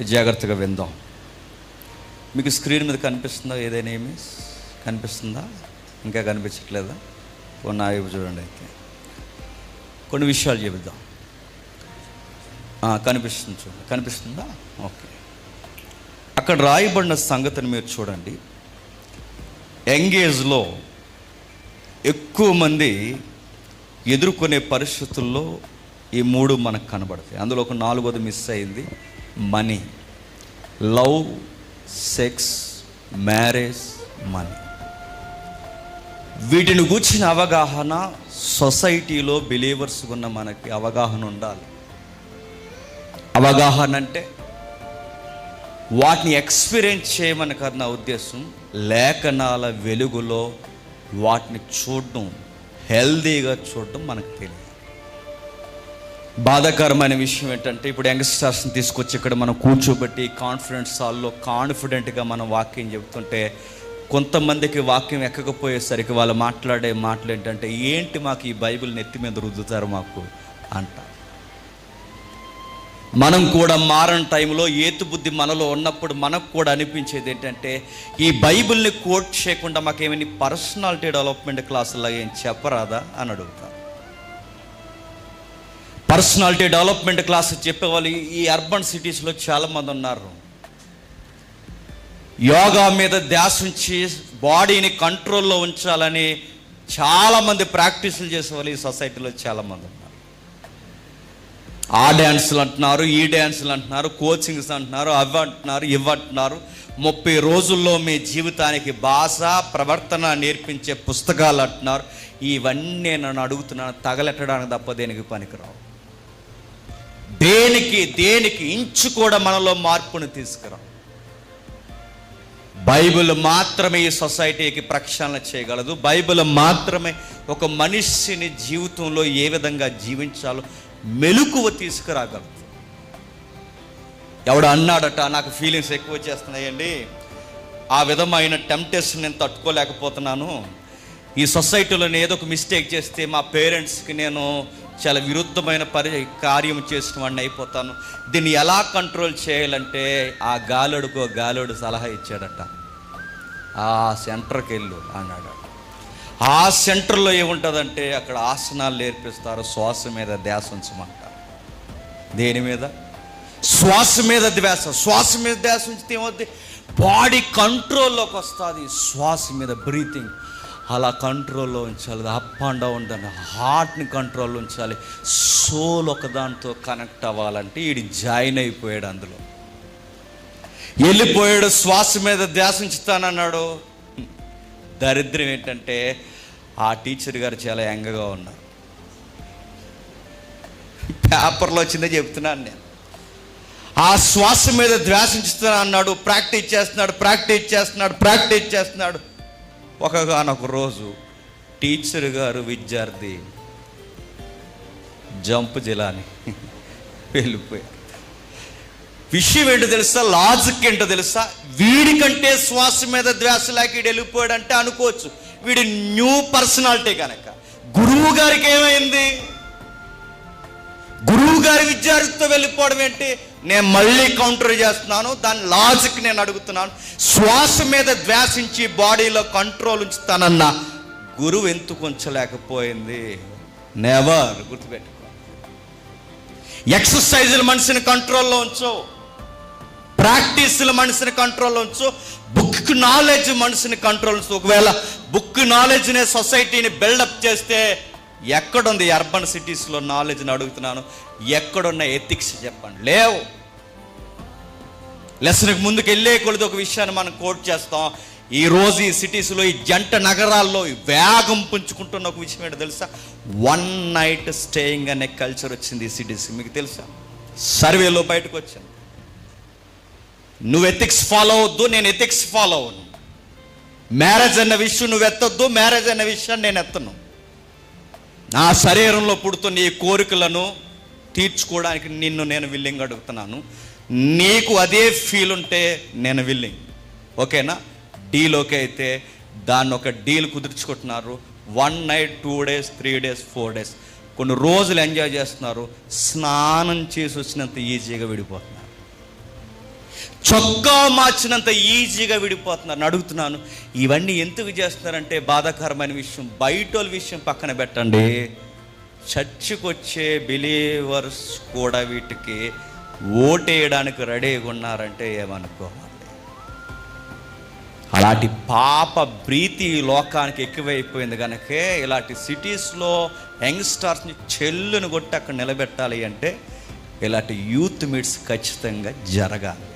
జాగ్రత్తగా విందాం. మీకు స్క్రీన్ మీద కనిపిస్తుందా ఏదైనా ఏమి? కనిపిస్తుందా? ఇంకా కనిపించట్లేదా? ఓ నా వైపు చూడండి అయితే. కొన్ని విషయాలు చెబుదాం. కనిపిస్తుంది చూడండి. కనిపిస్తుందా? ఓకే. అక్కడ రాయబడిన సంగతిని మీరు చూడండి. ఎంగేజ్లో ఎక్కువ మంది ఎదుర్కొనే పరిస్థితుల్లో ఈ మూడు మనకు కనబడతాయి. అందులో ఒక నాలుగోది మిస్ అయింది. Money love sex marriage money వీటిని గూర్చిన అవగాహన సొసైటీలో బిలీవర్స్ ఉన్న మనకి అవగాహన ఉండాలి. అవగాహన అంటే వాటిని ఎక్స్పీరియన్స్ చేయమని కాదు నా ఉద్దేశం లేఖనాల వెలుగులో వాటిని చూడడం హెల్దీగా చూడడం మనకు తెలియదు. బాధాకరమైన విషయం ఏంటంటే ఇప్పుడు యంగ్స్టర్స్ని తీసుకొచ్చి ఇక్కడ మనం కూర్చోబెట్టి కాన్ఫిడెన్స్ హాల్లో కాన్ఫిడెంట్గా మనం వాక్యం చెబుతుంటే కొంతమందికి వాక్యం ఎక్కకపోయేసరికి వాళ్ళు మాట్లాడే మాటలు ఏంటంటే ఏంటి మాకు ఈ బైబిల్ నెత్తి మీద రుద్దుతారు మాకు? అంట. మనం కూడా మారని టైంలో ఏతు బుద్ధి మనలో ఉన్నప్పుడు మనకు కూడా అనిపించేది ఏంటంటే ఈ బైబిల్ని కోట్ చేయకుండా మాకేమైనా పర్సనాలిటీ డెవలప్మెంట్ క్లాసులో ఏం చెప్పరాదా అని అడుగుతాను పర్సనాలిటీ డెవలప్మెంట్ క్లాస్ చెప్పేవాళ్ళు ఈ- అర్బన్ సిటీస్లో చాలామంది ఉన్నారు. యోగా మీద ధ్యాస ఉంచి బాడీని కంట్రోల్లో ఉంచాలని చాలామంది ప్రాక్టీసులు చేసేవాళ్ళు ఈ సొసైటీలో చాలామంది ఉన్నారు. ఆ డ్యాన్సులు అంటున్నారు ఈ డ్యాన్సులు అంటున్నారు కోచింగ్స్ అంటున్నారు అవి అంటున్నారు ఇవి అంటున్నారు. ముప్పై రోజుల్లో మీ జీవితానికి భాష ప్రవర్తన నేర్పించే పుస్తకాలు అంటున్నారు. ఇవన్నీ నన్ను అడుగుతున్నాను తగలెట్టడానికి తప్ప దేనికి పనికిరావు. దేనికి దేనికి ఇంచు కూడా మనలో మార్పును తీసుకురా? బైబిల్ మాత్రమే ఈ సొసైటీకి ప్రక్షాళన చేయగలదు. బైబిల్ మాత్రమే ఒక మనిషిని జీవితంలో ఏ విధంగా జీవించాలో మెలకువ తీసుకురాగలదు. ఎవడు అన్నాడట నాకు ఫీలింగ్స్ ఎక్కువ వచ్చేస్తున్నాయండి. ఆ విధమైన టెంప్టేషన్ నేను తట్టుకోలేకపోతున్నాను. ఈ సొసైటీలో నేను ఏదో ఒక మిస్టేక్ చేస్తే మా పేరెంట్స్కి నేను చాలా విరుద్ధమైన పరి కార్యం చేసిన వాడిని అయిపోతాను. దీన్ని ఎలా కంట్రోల్ చేయాలంటే ఆ గాలుడుకో గాలుడు సలహా ఇచ్చాడట. ఆ సెంటర్కి వెళ్ళు అన్నాడు. ఆ సెంటర్లో ఏముంటుందంటే అక్కడ ఆసనాలు నేర్పిస్తారు శ్వాస మీద ధ్యాస ఉంచమంటారు దేని మీద? శ్వాస మీద ధ్యాస. శ్వాస మీద ధ్యాస ఉంచితే ఏమవుతుంది బాడీ కంట్రోల్లోకి వస్తుంది. శ్వాస మీద బ్రీతింగ్. అలా కంట్రోల్లో ఉంచాలి అప్ అండ్ డౌన్ దాన్ని హార్ట్ని కంట్రోల్లో ఉంచాలి. సోల్ ఒకదాంతో కనెక్ట్ అవ్వాలంటే వీడి జాయిన్ అయిపోయాడు అందులో. వెళ్ళిపోయాడు శ్వాస మీద ధ్యాసించుతానన్నాడు దరిద్రం ఏంటంటే ఆ టీచర్ గారు చాలా యంగగా ఉన్నారు. పేపర్లో వచ్చిందే చెప్తున్నాను నేను. ఆ శ్వాస మీద ధ్యాసించుతాను అన్నాడు ప్రాక్టీస్ చేస్తున్నాడు ప్రాక్టీస్ చేస్తున్నాడు ప్రాక్టీస్ చేస్తున్నాడు. ఒకగానొక రోజు టీచర్ గారు విద్యార్థి జంప్ జిలాని వెళ్ళిపోయారు. విషయం ఏంటో తెలుసా? లాజిక్ ఏంటో తెలుసా? వీడికంటే శ్వాస మీద ధ్యాస లేక వీడు వెళ్ళిపోయాడంటే అనుకోవచ్చు. వీడి న్యూ పర్సనాలిటీ కనుక గురువు గారికి ఏమైంది? గురువు గారి విద్యార్థితో వెళ్ళిపోవడం ఏంటి? నేను మళ్ళీ కౌంటర్ చేస్తున్నాను దాని లాజిక్ నేను అడుగుతున్నాను. శ్వాస మీద ద్వేషించి బాడీలో కంట్రోల్ ఉంచుతానన్న గురువు ఎందుకు ఉంచలేకపోయింది? నెవర్ గుర్తుపెట్టుకో. ఎక్సర్సైజులు మనిషిని కంట్రోల్లో ఉంచు. ప్రాక్టీసులు మనిషిని కంట్రోల్లో ఉంచు. బుక్ నాలెడ్జ్ మనిషిని కంట్రోల్ ఉంచు. ఒకవేళ బుక్ నాలెడ్జ్నే సొసైటీని బిల్డప్ చేస్తే ఎక్కడుంది అర్బన్ సిటీస్లో నాలెడ్జ్ని అడుగుతున్నాను? ఎక్కడున్న ఎథిక్స్ చెప్పండి. లేవు. లెసన్కి ముందుకు వెళ్ళే కొలది ఒక విషయాన్ని మనం కోట్ చేస్తాం. ఈ రోజు ఈ సిటీస్లో ఈ జంట నగరాల్లో వేగం పుంజుకుంటున్న ఒక విషయం ఏంటో తెలుసా? వన్ నైట్ స్టేయింగ్ అనే కల్చర్ వచ్చింది ఈ సిటీస్ మీకు తెలుసా? సర్వేలో బయటకు వచ్చింది. నువ్వు ఎథిక్స్ ఫాలో అవద్దు నేను ఎథిక్స్ ఫాలో అవ్వను మ్యారేజ్ అన్న విషయం నువ్వు ఎత్తొద్దు మ్యారేజ్ అన్న విషయాన్ని నేను ఎత్తను. నా శరీరంలో పుడుతున్న ఈ కోరికలను తీర్చుకోవడానికి నిన్ను నేను విల్లింగ్ అడుగుతున్నాను. నీకు అదే ఫీల్ ఉంటే నేను విల్లింగ్ ఓకేనా? డీలోకి అయితే దాన్ని ఒక deal కుదుర్చుకుంటున్నారు. One night two days three days four days కొన్ని రోజులు ఎంజాయ్ చేస్తున్నారు. స్నానం చేసి వచ్చినంత ఈజీగా విడిపోతున్నారు. చొక్కా మార్చినంత ఈజీగా విడిపోతున్నారు. అడుగుతున్నాను ఇవన్నీ ఎందుకు చేస్తున్నారంటే బాధాకరమైన విషయం బయట విషయం పక్కన పెట్టండి. చర్చికి వచ్చే బిలీవర్స్ కూడా వీటికి ఓటేయడానికి రెడీగా ఉన్నారంటే ఏమనుకోవాలి? అలాంటి పాప ప్రీతి లోకానికి ఎక్కువైపోయింది కనుకే ఇలాంటి సిటీస్లో యంగ్స్టర్స్ని చెల్లును కొట్టి అక్కడ నిలబెట్టాలి అంటే ఇలాంటి యూత్ మీట్స్ ఖచ్చితంగా జరగాలి.